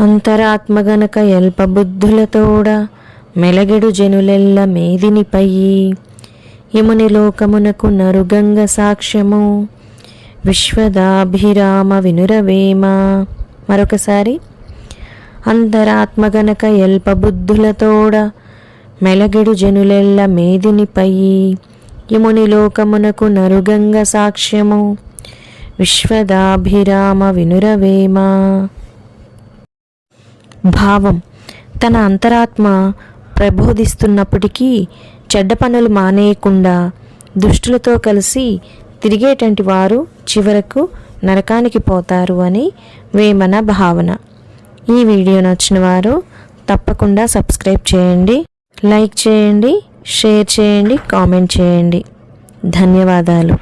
అంతరాత్మగనక ఎల్పబుద్ధులతోడ మెలగెడు జనులెల్ల మేదినిపై యముని లోకమునకు నరుగంగ సాక్ష్యము. విశ్వదాభిరామ వినురవేమ. మరొకసారి. అంతరాత్మగనక ఎల్పబుద్ధులతోడ మెలగెడు జనులెల్ల మేదినిపై యముని లోకమునకు నరుగంగ సాక్ష్యము. విశ్వదాభిరామ వినురవేమ. భావం. తన అంతరాత్మ ప్రబోధిస్తున్నప్పటికీ చెడ్డ పనులు మానేయకుండా దుష్టులతో కలిసి తిరిగేటంటి వారు చివరకు నరకానికి పోతారు అని వేమన భావన. ఈ వీడియో నచ్చిన వారు తప్పకుండా సబ్స్క్రైబ్ చేయండి. లైక్ చేయండి. షేర్ చేయండి కామెంట్ చేయండి. ధన్యవాదాలు.